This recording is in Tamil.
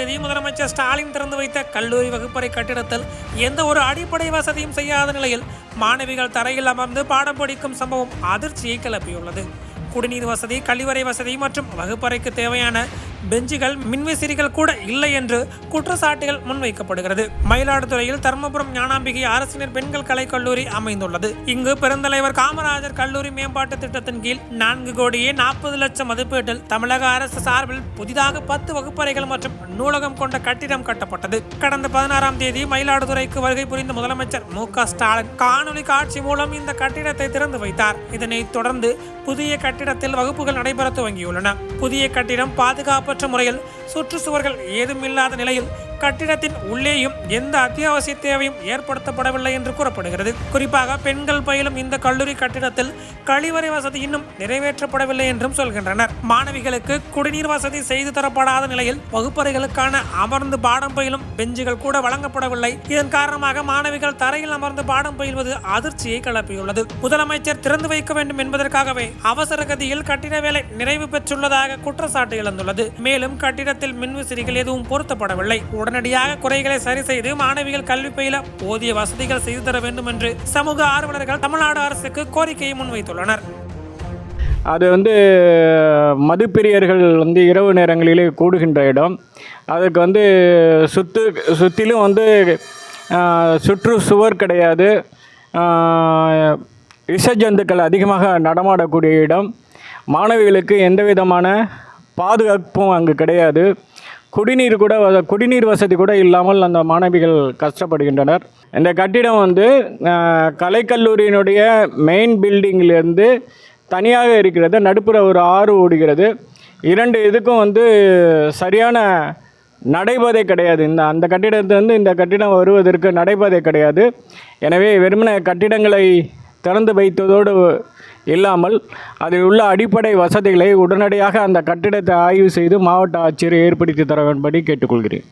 தேதி முதலமைச்சர் ஸ்டாலின் திறந்து வைத்த கல்லூரி வகுப்பறை கட்டிடத்தில் எந்த ஒரு அடிப்படை வசதியும் செய்யாத நிலையில் மாணவிகள் தரையில் அமர்ந்து பாடம் படிக்கும் சம்பவம் அதிர்ச்சியை கிளப்பியுள்ளது. குடிநீர் வசதி கழிவறை வசதி மற்றும் வகுப்பறைக்கு தேவையான பெஞ்சுகள் மின்விசிறிகள் கூட இல்லை என்று குற்றச்சாட்டுகள் முன்வைக்கப்படுகிறது. மயிலாடுதுறையில் தர்மபுரம் ஞானாம்பிகை அரசினர் பெண்கள் கலைக்கல்லூரி அமைந்துள்ளது. இங்கு பெருந்தலைவர் காமராஜர் கல்லூரி மேம்பாட்டு திட்டத்தின் கீழ் நான்கு கோடியே நாற்பது லட்சம் மதிப்பீட்டில் தமிழக அரசு சார்பில் புதிதாக பத்து வகுப்பறைகள் மற்றும் நூலகம் கொண்ட கட்டிடம் கட்டப்பட்டது. கடந்த பதினாறாம் தேதி மயிலாடுதுறைக்கு வருகை புரிந்த முதலமைச்சர் மு ஸ்டாலின் காணொலி காட்சி மூலம் இந்த கட்டிடத்தை திறந்து வைத்தார். இதனைத் தொடர்ந்து புதிய கட்டிடத்தில் வகுப்புகள் நடைபெற துவங்கியுள்ளன. புதிய கட்டிடம் பாதுகாப்பு பாதுகாப்பற்ற முறையில் சுற்றுச்சுவர்கள் ஏதும் இல்லாத நிலையில் கட்டிடத்தின் உள்ளேயும் எந்த அத்தியாவசிய தேவையும் ஏற்படுத்தப்படவில்லை என்று கூறப்படுகிறது. குறிப்பாக பெண்கள் பயிலும் இந்த கல்லூரி கட்டிடத்தில் கழிவறை வசதி இன்னும் நிறைவேற்றப்படவில்லை என்றும் சொல்கின்றனர். மாணவிகளுக்கு குடிநீர் வசதி செய்து தரப்படாத நிலையில் வகுப்பறைகளுக்கான அமர்ந்து பாடம் பயிலும் பெஞ்சுகள் கூட வழங்கப்படவில்லை. இதன் காரணமாக மாணவிகள் தரையில் அமர்ந்து பாடம் பயில்வது அதிர்ச்சியை கிளப்பியுள்ளது. முதலமைச்சர் திறந்து வைக்க வேண்டும் என்பதற்காகவே அவசர கதியில் கட்டிட வேலை நிறைவு பெற்றுள்ளதாக குற்றச்சாட்டு எழுந்துள்ளது. மேலும் கட்டிடத்தில் மின்விசிறிகள் எதுவும் பொருத்தப்படவில்லை. உடனடியாக குறைகளை சரி செய்து மாணவிகள் கல்வி பயில போதிய வசதிகள் செய்து தர வேண்டும் என்று சமூக ஆர்வலர்கள் தமிழ்நாடு அரசுக்கு கோரிக்கையை முன்வைத்துள்ளனர். அது வந்து மதுப்பிரியர்கள் வந்து இரவு நேரங்களிலே கூடுகின்ற இடம். அதுக்கு வந்து சுத்து சுற்றிலும் வந்து சுற்று சுவர் கிடையாது. ஆஹ், விஷஜந்துக்கள் அதிகமாக நடமாடக்கூடிய இடம். மாணவிகளுக்கு எந்த விதமான பாதுகாப்பும் அங்கு கிடையாது. குடிநீர் கூட குடிநீர் வசதி கூட இல்லாமல் அந்த மாணவிகள் கஷ்டப்படுகின்றனர். இந்த கட்டிடம் வந்து கலைக்கல்லூரியினுடைய மெயின் பில்டிங்கிலேருந்து தனியாக இருக்கிறது. நடுப்புற ஒரு ஆறு ஓடுகிறது. இரண்டு இதுக்கும் வந்து சரியான நடைபாதை கிடையாது. இந்த அந்த கட்டிடத்திலிருந்து இந்த கட்டிடம் வருவதற்கு நடைபாதை கிடையாது. எனவே வெறுமன கட்டிடங்களை திறந்து வைத்ததோடு இல்லாமல் அதில் உள்ள அடிப்படை வசதிகளை உடனடியாக அந்த கட்டிடத்தை ஆய்வு செய்து மாவட்ட ஆட்சியர் ஏற்படுத்தி தர வேண்டும்படி கேட்டுக்கொள்கிறேன்.